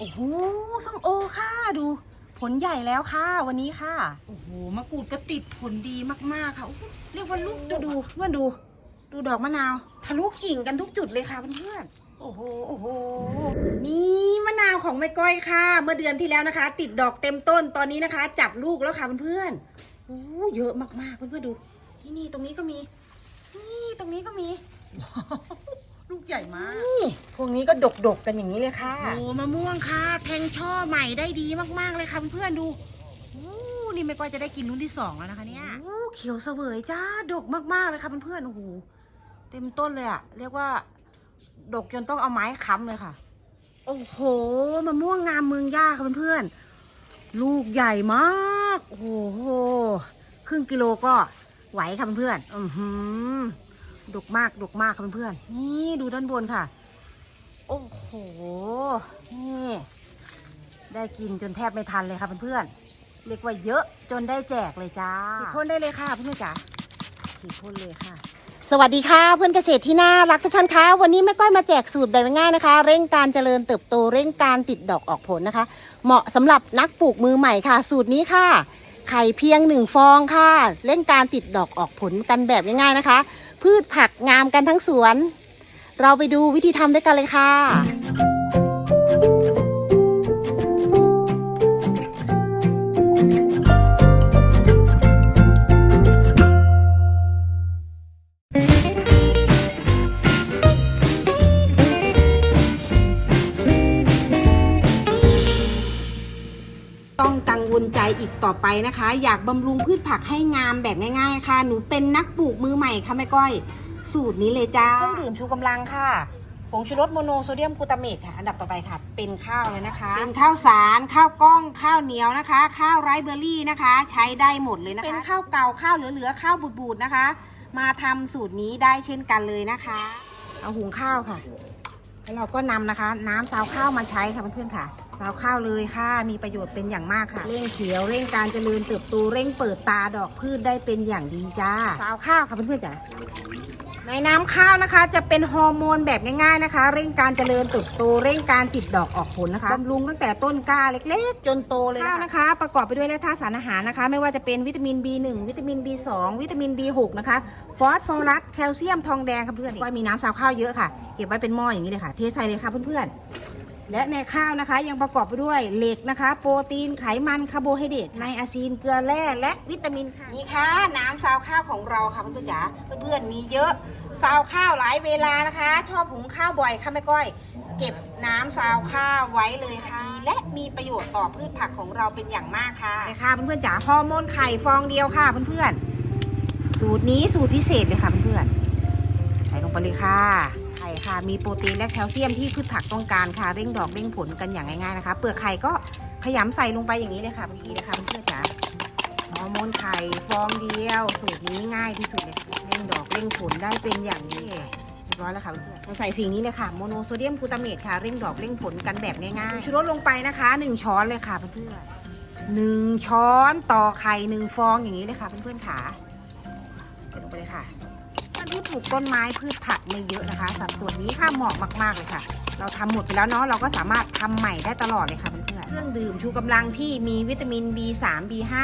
โอ้โหส้มโอค่ะดู ผลใหญ่แล้วค่ะ วันนี้ค่ะ โอ้โหมะกรูดก็ติดผลดีมากๆค่ะโอ้โหเรียกว่าลูกดูดูเพื่อนดู ดูดอกมะนาวทะลุกิ่งกันทุกจุดเลยค่ะเพื่อนๆโอ้โหโอ้โหนี่มะนาวของแม่ก้อยค่ะ เมื่อเดือนที่แล้วนะคะ ติดดอกเต็มต้นตอนนี้นะคะ จับลูกแล้วค่ะเพื่อนๆโอ้เยอะมากๆเพื่อนๆดูที่นี่ตรงนี้ก็มี นี่ตรงนี้ก็มี ลูกใหญ่มากนี่พวกนี้ก็ดกๆกันอย่างนี้เลยค่ะ โอ้มะม่วงค่ะแทงช่อใหม่ได้ดีมากๆเลยค่ะเพื่อนๆดูโอ้นี่ไม่ก้อยจะได้กินรุ่นที่สองแล้วนะคะเนี่ยโอ้เขียวเสวยจ้าดกมากๆเลยค่ะเพื่อนๆโอ้โหเต็มต้นเลยอะเรียกว่า ดกจนต้องเอาไม้ค้ำเลยค่ะ โอ้โหมะม่วงงามเมืองย่าค่ะเพื่อนๆลูกใหญ่มากโอ้โหครึ่งกิโลก็ไหวค่ะเพื่อนๆอือหือ ดกมากดกมากค่ะเพื่อนๆนี่ดูด้านบนค่ะ โอ้โหนี่ได้กินจนแทบไม่ทันเลยค่ะเพื่อนๆเรียกว่าเยอะจนได้แจกเลยจ้าขีดพ่นได้เลยค่ะเพื่อนๆจ๋าขีดพ่นเลยค่ะสวัสดีค่ะเพื่อนเกษตรที่น่ารักทุกท่านคะวันนี้แม่ก้อยมาแจกสูตรแบบง่ายๆนะคะ เร่งการเจริญเติบโตเร่งการติดดอกออกผลนะคะ เหมาะสำหรับนักปลูกมือใหม่ค่ะ สูตรนี้ค่ะ ไข่เพียงหนึ่งฟองค่ะ เร่งการติดดอกออกผลกันแบบง่ายๆนะคะ พืชผักงามกันทั้งสวน เราไปดูวิธีทำด้วยกันเลยค่ะ ต้องกังวลใจอีกต่อไปนะคะ อยากบำรุงพืชผักให้งามแบบง่าย ๆ ค่ะ หนูเป็นนักปลูกมือใหม่ค่ะแม่ก้อย สูตรนี้เลยจ้าเครื่องดื่มชูกำลังค่ะผงชูรสโมโนโซเดียมกลูตาเมตค่ะ อันดับต่อไปค่ะ เป็นข้าวเลยนะคะ เป็นข้าวสาร ข้าวกล้อง ข้าวเหนียวนะคะ ข้าวไรซ์เบอร์รี่นะคะ ใช้ได้หมดเลยนะคะ เป็นข้าวเก่า ข้าวเหลือๆ ข้าวบูดๆนะคะ มาทำสูตรนี้ได้เช่นกันเลยนะคะ เอาหุงข้าวค่ะ แล้วเราก็นำนะคะ น้ำซาวข้าวมาใช้ค่ะเพื่อนๆค่ะ ซาวข้าวเลยค่ะ มีประโยชน์เป็นอย่างมากค่ะ เร่งเขียวเร่งการเจริญเติบโตเร่งเปิดตาดอกพืชได้เป็นอย่างดีจ้าซาวข้าวค่ะเพื่อนๆจ้ะในน้ำข้าวนะคะจะเป็นฮอร์โมนแบบง่ายๆนะคะ เร่งการเจริญเติบโตเร่งการติดดอกออกผลนะคะบำรุงตั้งแต่ต้นกล้าเล็กๆ จนโตเลยข้าวนะคะ ประกอบไปด้วยแร่ธาตุสารอาหารนะคะ ไม่ว่าจะเป็นวิตามิน B1 วิตามิน B2 วิตามิน B6 นะคะฟอสฟอรัสแคลเซียมทองแดงค่ะเพื่อนก็มีน้ำซาวข้าวเยอะค่ะ เก็บไว้เป็นหม้ออย่างนี้เลยค่ะ เทใส่เลยค่ะเพื่อนๆ และในข้าวนะคะยังประกอบไปด้วยเหล็กนะคะ โปรตีนไขมันคาร์โบไฮเดรตไนอาซีนเกลือแร่และวิตามินค่ะนี่ค่ะ น้ำซาวข้าวของเราค่ะเพื่อนๆจ๋าเพื่อนๆมีเยอะซาวข้าวหลายเวลานะคะ ชอบหุงข้าวบ่อยค่ะแม่ก้อย เก็บน้ำซาวข้าวไว้เลยค่ะ และมีประโยชน์ต่อพืชผักของเราเป็นอย่างมากค่ะเลยค่ะเพื่อนๆจ๋าฮอร์โมนไข่ฟองเดียวค่ะเพื่อนๆสูตรนี้สูตรพิเศษเลยค่ะเพื่อนๆใส่ลงไปเลยค่ะไข่ ค่ะ มีโปรตีนและแคลเซียมที่พืชผักต้องการค่ะ เร่งดอกเร่งผลกันอย่างง่ายๆนะคะ เปลือกไข่ก็ขยำใส่ลงไปอย่างนี้เลยค่ะเมื่อกี้นะคะเพื่อนๆจ๋าฮอร์โมนไข่ฟองเดียว สูตรนี้ง่ายที่สุดเลยเร่งดอกเร่งผลได้เป็นอย่างนี้ร้อยแล้วค่ะเพื่อนๆเราใส่สิ่งนี้เลยค่ะโมโนโซเดียมกลูตาเมตค่ะเร่งดอกเร่งผลกันแบบง่ายๆชูรสลงไปนะคะหนึ่งช้อนเลยค่ะเพื่อนๆหนึ่งช้อนต่อไข่หนึ่งฟองอย่างนี้เลยค่ะเพื่อนๆขาใส่ลงไปเลยค่ะ ที่ปลูกต้นไม้พืชผักไม่เยอะนะคะ สัดส่วนนี้ค่ะเหมาะมาก ๆ เลยค่ะ เราทำหมดไปแล้วเนาะเราก็สามารถทำใหม่ได้ตลอดเลยค่ะเพื่อนๆเครื่องดื่มชูกำลังที่มีวิตามิน B3 B5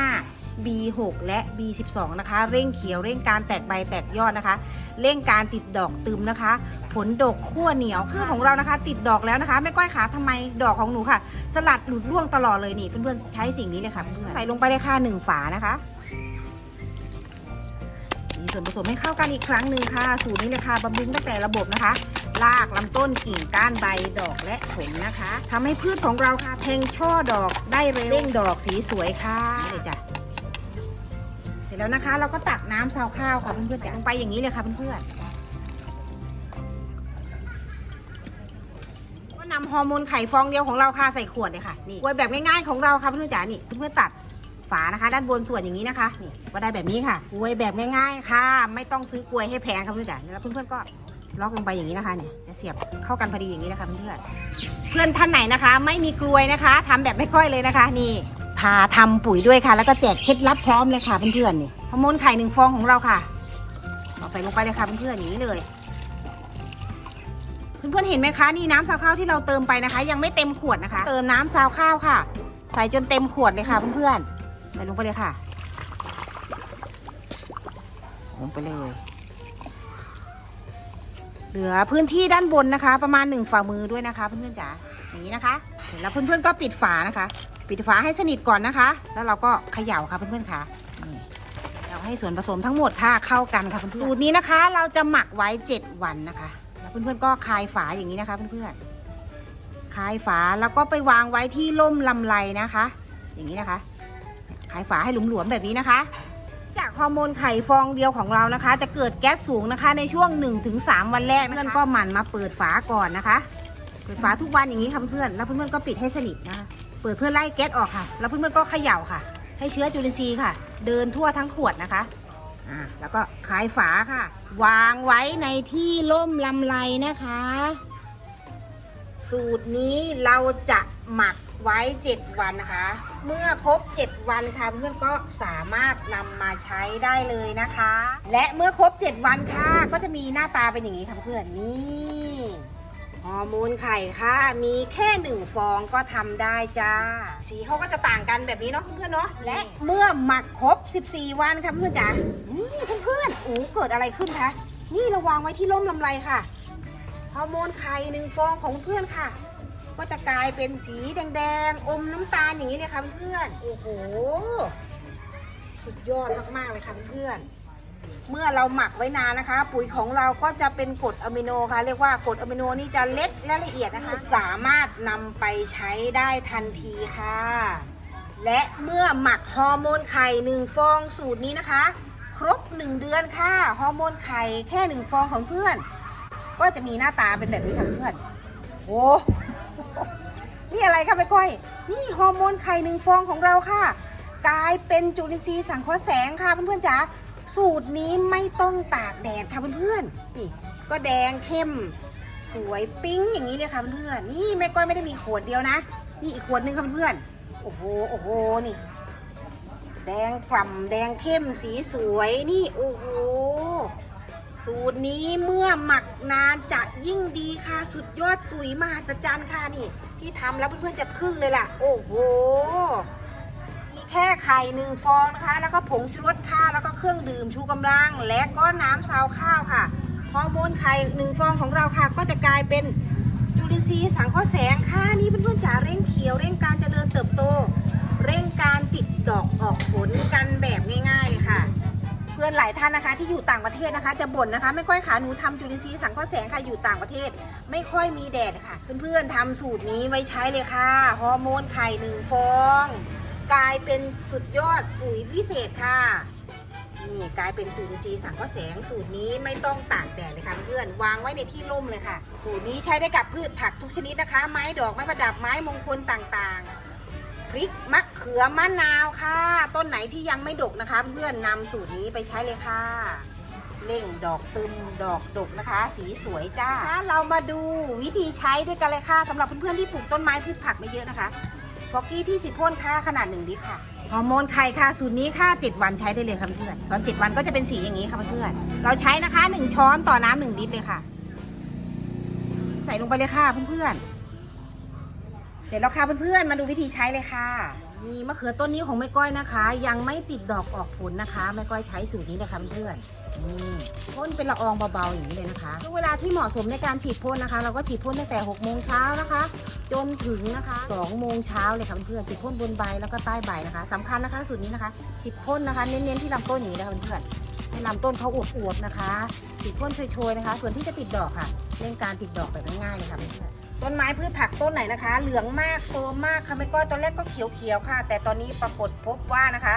B6 และ B12 นะคะ เร่งเขียวเร่งการแตกใบแตกยอดนะคะ เร่งการติดดอกตึมนะคะ ผลดกขั้วเหนียวคือของเรานะคะ ติดดอกแล้วนะคะแม่ก้อยขาทำไมดอกของหนูค่ะ สลัดหลุดร่วงตลอดเลยนี่เพื่อนๆใช้สิ่งนี้เลยค่ะเพื่อนๆใส่ลงไปเลยค่ะหนึ่งฝานะคะ ส่วนผสมให้เข้ากันอีกครั้งหนึ่งค่ะ สูตรนี้เลยค่ะบำรุงตั้งแต่ระบบนะคะรากลำต้นกิ่งก้านใบดอกและผลนะคะทำให้พืชของเราค่ะแทงช่อดอกได้เร็วเร่งดอกสีสวยค่ะนี่เลยจ้ะเสร็จแล้วนะคะ เราก็ตักน้ำซาวข้าวค่ะเพื่อนๆจ้ะลงไปอย่างนี้เลยค่ะเพื่อนๆก็นำฮอร์โมนไข่ฟองเดียวของเราค่ะใส่ขวดเลยค่ะนี่กล้วยแบบง่ายๆของเราค่ะเพื่อนๆจ๋านี่เพื่อนๆตัด ฝานะคะ ด้านบนส่วนอย่างนี้นะคะนี่ก็ได้แบบนี้ค่ะกลวยแบบง่าย ๆ ค่ะ ไม่ต้องซื้อกลวยให้แพงครับเพื่อนๆแล้วเพื่อนๆก็ล็อกลงไปอย่างนี้นะคะเนี่ยจะเสียบเข้ากันพอดีอย่างนี้นะคะเพื่อนๆเพื่อนท่านไหนนะคะ ไม่มีกลวยนะคะทำแบบไม่ก้อยเลยนะคะ นี่พาทำปุ๋ยด้วยค่ะ แล้วก็แจกเคล็ดลับพร้อมเลยค่ะเพื่อนๆนี่ฮอร์โมนไข่หนึ่งฟองของเราค่ะเอาใส่ลงไปเลยค่ะเพื่อนๆอย่างนี้เลยเเพื่อนๆเห็นไหมคะนี่น้ำซาวข้าวที่เราเติมไปนะคะ ยังไม่เต็มขวดนะคะ เติมน้ำซาวข้าวค่ะ ใส่จนเต็มขวดเลยค่ะเพื่อนๆ ใส่ลงไปเลยค่ะ ลงไปเลย เหลือพื้นที่ด้านบนนะคะ ประมาณหนึ่งฝ่ามือด้วยนะคะ เพื่อนๆจ๋าอย่างนี้นะคะเสร็จแล้วเพื่อนๆก็ปิดฝานะคะ ปิดฝาให้สนิทก่อนนะคะ แล้วเราก็เขย่าค่ะเพื่อนๆค่ะนี่เราให้ส่วนผสมทั้งหมดค่ะเข้ากันค่ะเพื่อนๆสูตรนี้นะคะ เราจะหมักไว้ 7 วันนะคะ แล้วเพื่อนๆก็คลายฝาอย่างนี้นะคะเพื่อนๆคลายฝาแล้วก็ไปวางไว้ที่ร่มลำไรนะคะ อย่างนี้นะคะายฝาให้หลวมๆแบบนี้นะคะ จากฮอร์โมนไข่ฟองเดียวของเรานะคะ จะเกิดแก๊สสูงนะคะ ในช่วง 1-3 วันแรกเพื่อนก็หมั่นมาเปิดฝาก่อนนะคะ เปิดฝาทุกวันอย่างนี้ค่ะเพื่อนแล้วเพื่อนๆก็ปิดให้สนิทนะคะเปิดเพื่อไล่แก๊สออกค่ะ แล้วเพื่อนๆก็เขย่าค่ะ ให้เชื้อจุลินทรีย์ค่ะ เดินทั่วทั้งขวดนะคะอ่าแล้วก็คลายฝาค่ะ วางไว้ในที่ร่มลำไรนะคะ สูตรนี้เราจะหมัก ไว้ 7 วันนะคะ เมื่อครบ 7 วันค่ะเพื่อนก็สามารถนำมาใช้ได้เลยนะคะ และเมื่อครบ 7 วันค่ะ ก็จะมีหน้าตาเป็นอย่างนี้ค่ะเพื่อนนี่ฮอร์โมนไข่ค่ะ มีแค่หนึ่งฟองก็ทำได้จ้า สีเขาก็จะต่างกันแบบนี้เนาะเพื่อนเนาะและเมื่อหมักครบ 14 วันค่ะเพื่อนจ๋านี่เพื่อนๆโอ้เกิดอะไรขึ้นคะนี่เราวางไว้ที่ร่มลำไรค่ะฮอร์โมนไข่หนึ่งฟองของเพื่อนค่ะ ก็จะกลายเป็นสีแดงๆ อมน้ำตาลอย่างนี้เลยค่ะเพื่อนโอ้โห สุดยอดมากๆเลยค่ะเพื่อนเมื่อเราหมักไว้นานนะคะ ปุ๋ยของเราก็จะเป็นกรดอะมิโนค่ะ เรียกว่ากรดอะมิโนนี่จะเล็กและละเอียดนะคะ สามารถนำไปใช้ได้ทันทีค่ะ และเมื่อหมักฮอร์โมนไข่หนึ่งฟองสูตรนี้นะคะ ครบหนึ่งเดือนค่ะฮอร์โมนไข่แค่หนึ่งฟองของเพื่อน ก็จะมีหน้าตาเป็นแบบนี้ค่ะเพื่อนโอ้ นี่อะไรคะแม่ก้อย นี่ฮอร์โมนไข่หนึ่งฟองของเราค่ะ กลายเป็นจุลินทรีย์สังเคราะห์แสงค่ะเพื่อนๆจ๋าสูตรนี้ไม่ต้องตากแดดค่ะเพื่อนๆนี่ก็แดงเข้ม สวยปิ๊งอย่างนี้เลยค่ะเพื่อนๆนี่แม่ก้อยไม่ได้มีขวดเดียวนะ นี่อีกขวดหนึงค่ะเพื่อนๆโอ้โหโอ้โหนี่ แดงกล่ำแดงเข้มสีสวยนี่โอ้โห สูตรนี้เมื่อหมักนานจะยิ่งดีค่ะสุดยอดปุ๋ยมหัศจรรย์ค่ะนี่ที่ทำแล้วเพื่อนๆจะทึ่งเลยล่ะ โอ้โหมีแค่ไข่หนึ่งฟองนะคะ แล้วก็ผงชูรสค่ะแล้วก็เครื่องดื่มชูกำลัง และก็น้ำซาวข้าวค่ะฮอร์โมนไข่หนึ่งฟองของเราค่ะ ก็จะกลายเป็นจุลินทรีย์สังเคราะห์แสงค่ะนี่เพื่อนๆจ๋าเร่งเขียวเร่งการเจริญเติบโต อนหลายท่านนะคะ ที่อยู่ต่างประเทศนะคะ จะบ่นนะคะ ไม่ค่อยขาหนูทำจุลินทรีย์สังเคราะห์แสงค่ะอยู่ต่างประเทศ ไม่ค่อยมีแดดค่ะ เพื่อนๆทำสูตรนี้ไว้ใช้เลยค่ะฮอร์โมนไข่หนึ่งฟอง กลายเป็นสุดยอดปุ๋ยพิเศษค่ะนี่กลายเป็นจุลินทรีย์สังเคราะห์แสงสูตรนี้ไม่ต้องตากแดดเลยค่ะเพื่อนวางไว้ในที่ร่มเลยค่ะ สูตรนี้ใช้ได้กับพืชผักทุกชนิดนะคะ ไม้ดอกไม้ประดับไม้มงคลต่างๆ พริกมะเขือมะนาวค่ะ ต้นไหนที่ยังไม่ดกนะคะ เพื่อนนำสูตรนี้ไปใช้เลยค่ะเล่งดอกตึมดอกดกนะคะ สีสวยจ้าเรามาดูวิธีใช้ด้วยกันเลยค่ะสำหรับเพื่อนๆที่ปลูกต้นไม้พืชผักไม่เยอะนะคะฟอกกี้ที่สิบพ่นค่าขนาดหนึ่งลิตรค่ะฮอร์โมนไข่ค่ะสูตรนี้ค่า7วันใช้ได้เลยค่ะเพื่อนตอน 7 วันก็จะเป็นสีอย่างนี้ค่ะเพื่อนเราใช้นะคะ 1 ช้อนต่อน้ำหนึ่งลิตรเลยค่ะ ใส่ลงไปเลยค่ะเพื่อนๆ เสร็จแล้วค่ะเพื่อนๆ มาดูวิธีใช้เลยค่ะ นี่มะเขือต้นนี้ของแม่ก้อยนะคะ ยังไม่ติดดอกออกผลนะคะแม่ก้อยใช้สูตรนี้เลยค่ะเพื่อนๆนี่พ่นเป็นละอองเบาๆอย่างนี้เลยนะคะช่วงเวลาที่เหมาะสมในการฉีดพ่นนะคะ เราก็ฉีดพ่นตั้งแต่6โมงเช้านะคะ จนถึงนะคะ2โมงเช้าเลยค่ะเพื่อนๆฉีดพ่นบนใบแล้วก็ใต้ใบนะคะสำคัญนะคะสูตรนี้นะคะฉีดพ่นนะคะ เน้นๆที่ลำต้นอย่างนี้นะคะเพื่อนๆให้ลำต้นเขาอวบๆนะคะฉีดพ่นโชยๆนะคะ ส่วนที่จะติดดอกค่ะเร่งการติดดอกแบบง่ายๆเลยค่ะเพื่อนๆ ต้นไม้พืชผักต้นไหนนะคะ เหลืองมากโซมมากค่ะไม่ก้อยตอนแรกก็เขียวๆค่ะ แต่ตอนนี้ปรากฏพบว่านะคะ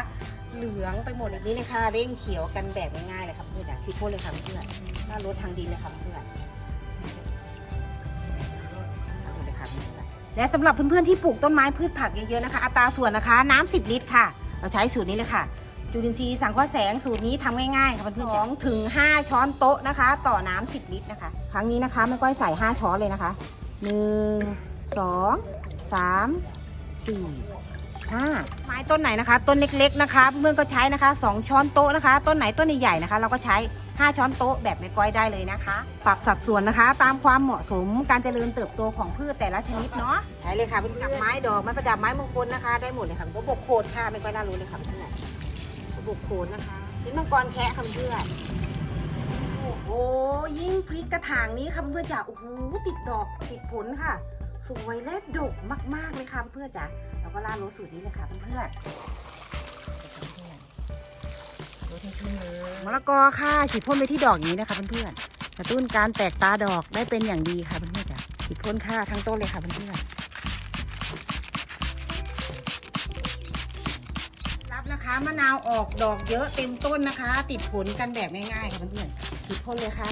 เหลืองไปหมดแบบนี้เลยค่ะเร่งเขียวกันแบบง่ายๆเลยค่ะเพื่อนๆชิดพ่นเลยค่ะเพื่อนหน้ารถทางดินเลยค่ะเพื่อนเอาเลยค่ะเพื่อนๆและสำหรับเพื่อนๆที่ปลูกต้นไม้พืชผักเยอะๆนะคะ อัตราส่วนนะคะ น้ำ10 ลิตรค่ะ เราใช้สูตรนี้เลยค่ะ จุลินทรีย์สังเคราะห์แสงสูตรนี้ทำง่ายๆค่ะเพื่อนๆสองถึง5ช้อนโต๊ะนะคะ ต่อน้ำ10 ลิตรนะคะ ครั้งนี้นะคะไม่ก้อยใส่ 5 ช้อนเลยนะคะ หนึ่งสองสามสี่ห้าไม้ต้นไหนนะคะ ต้นเล็กๆนะคะเพื่อนก็ใช้นะคะสองช้อนโต๊ะนะคะ ต้นไหนต้นใหญ่ๆนะคะ เราก็ใช้ 5 ช้อนโต๊ะแบบแม่ก้อยได้เลยนะคะ ปรับสัดส่วนนะคะ ตามความเหมาะสมการเจริญเติบโตของพืชแต่ละชนิดเนาะใช่เลยค่ะเป็นไม้ดอกไม้ประดับไม้มงคลนะคะ ได้หมดเลยค่ะก็บกโคนค่ะแม่ก้อยน่ารู้เลยค่ะเพื่อนบกโคนนะคะนี่มังกรแคะค่ะเพื่อน โอ้โห ยิ่งพริกกระถางนี้ค่ะเพื่อนจ๋า โอ้โห ติดดอกติดผลค่ะ สวยและดกมากๆเลยค่ะเพื่อนจ๋า แล้วก็ราดรสสูตรนี้เลยค่ะเพื่อนๆมะละกอค่ะฉีดพ่นไปที่ดอกนี้นะคะเพื่อนๆกระตุ้นการแตกตาดอกได้เป็นอย่างดีค่ะเพื่อนๆจ๋าฉีดพ่นค่ะทั้งต้นเลยค่ะเพื่อนๆ นะคะมะนาวออกดอกเยอะเต็มต้นนะคะ ติดผลกันแบบง่ายๆค่ะเพื่อนๆฉีดพ่นเลยค่ะ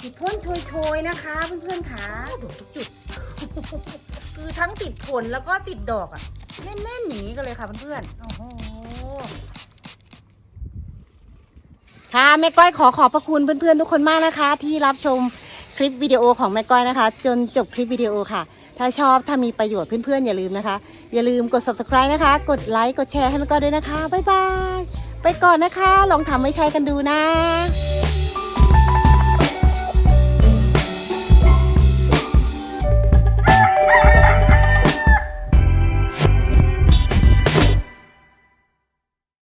ฉีดพ่นโชยๆนะคะ เพื่อนๆค่ะดอกทุกจุดคือทั้งติดผลแล้วก็ติดดอกอะแน่นๆอย่างนี้กันเลยค่ะเพื่อนๆโอ้โหค่ะแม่ก้อยขอขอบพระคุณเพื่อนๆทุกคนมากนะคะ ที่รับชมคลิปวิดีโอของแม่ก้อยนะคะ จนจบคลิปวิดีโอค่ะ ถ้าชอบถ้ามีประโยชน์เพื่อนๆ อย่าลืมนะคะ อย่าลืมกด subscribe นะคะ กดไลค์กดแชร์ให้มันก็ด้วยนะคะ บ๊ายบาย ไปก่อนนะคะ ลองทำไม่ใช้กันดูนะ